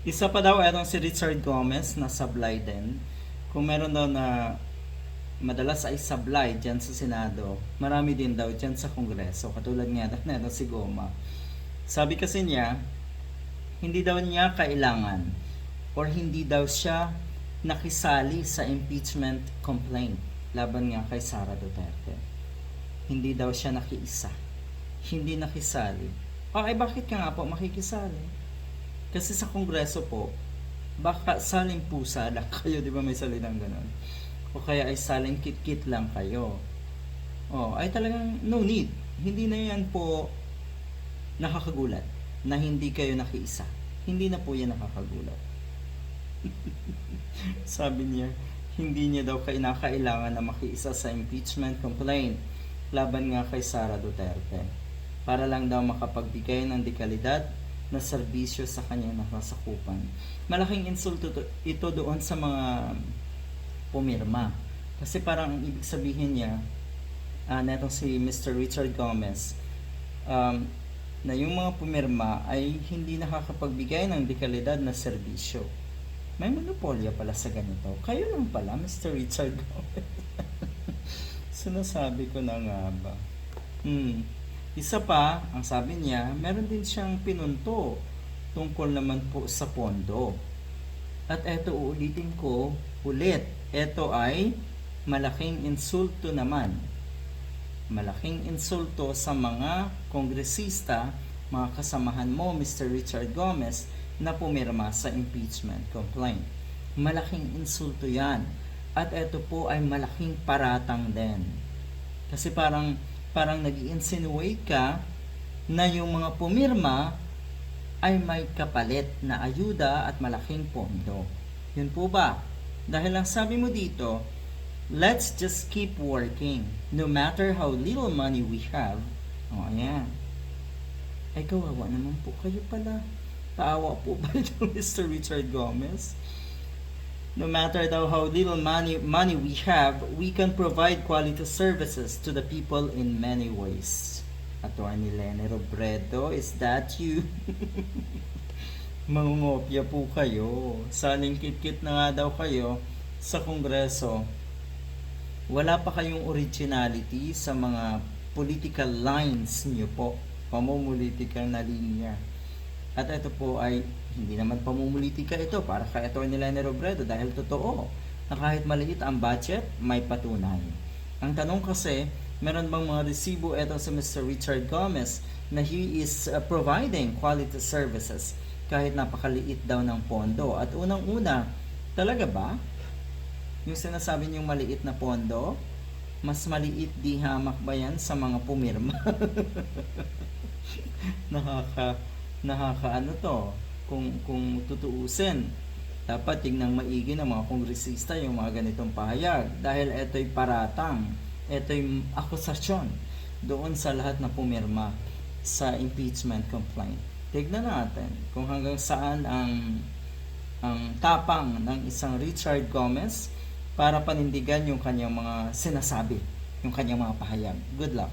Isa pa daw etong si Richard Gomez na sablay din. Kung meron daw na madalas ay sablay dyan sa Senado, marami din daw dyan sa Kongreso. Katulad nga na si Goma. Sabi kasi niya, hindi daw niya kailangan or hindi daw siya nakisali sa impeachment complaint laban nga kay Sara Duterte. Hindi daw siya nakiisa. Hindi nakisali. Okay, bakit ka nga po makikisali? Kasi sa kongreso po, baka saling pusa lang kayo, di ba may salitang ganun? O kaya ay saling kit-kit lang kayo. Oh, ay talagang no need. Hindi na yan po nakakagulat na hindi kayo nakiisa. Hindi na po yan nakakagulat. Sabi niya, hindi niya daw kinakailangan na makiisa sa impeachment complaint laban nga kay Sara Duterte para lang daw makapagbigay ng dekalidad na serbisyo sa kanyang nakasakupan. Malaking insulto to, ito doon sa mga pumirma. Kasi parang ang ibig sabihin niya, uh, netong si Mr. Richard Gomez, um, na yung mga pumirma ay hindi nakakapagbigay ng dekalidad na serbisyo. May monopolya pala sa ganito. Kayo lang pala, Mr. Richard Gomez. Sinasabi ko na nga ba. Hmm. Isa pa, ang sabi niya, meron din siyang pinunto tungkol naman po sa pondo. At eto uulitin ko ulit. Ito ay malaking insulto naman. Malaking insulto sa mga kongresista, mga kasamahan mo, Mr. Richard Gomez, na pumirma sa impeachment complaint. Malaking insulto yan. At ito po ay malaking paratang din. Kasi parang parang nag insinuate ka na yung mga pumirma ay may kapalit na ayuda at malaking pondo. Yun po ba? Dahil ang sabi mo dito, let's just keep working no matter how little money we have. O, oh, ayan. Ay, kawawa naman po kayo pala. Paawa po ba ito, Mr. Richard Gomez? No matter though how little money, money we have, we can provide quality services to the people in many ways. Attorney Lene Robredo, is that you? Mangungopia po kayo. Saling kit-kit na nga daw kayo sa Kongreso. Wala pa kayong originality sa mga political lines niyo po. Pamumulitikang na linya. At ito po ay hindi naman pamumulitika ito para kay Atty. Lene Robredo dahil totoo na kahit maliit ang budget, may patunay. Ang tanong kasi, meron bang mga resibo ito sa Mr. Richard Gomez na he is uh, providing quality services kahit napakaliit daw ng pondo. At unang-una, talaga ba? Yung sinasabi niyong maliit na pondo, mas maliit di hamak ba yan sa mga pumirma? nakaka nakakaano to kung kung tutuusin dapat tingnan maigi ng mga kongresista yung mga ganitong pahayag. Dahil ito'y paratang ito'y akusasyon doon sa lahat na pumirma sa impeachment complaint. Tignan natin kung hanggang saan ang ang tapang ng isang Richard Gomez para panindigan yung kanyang mga sinasabi yung kanyang mga pahayag. Good luck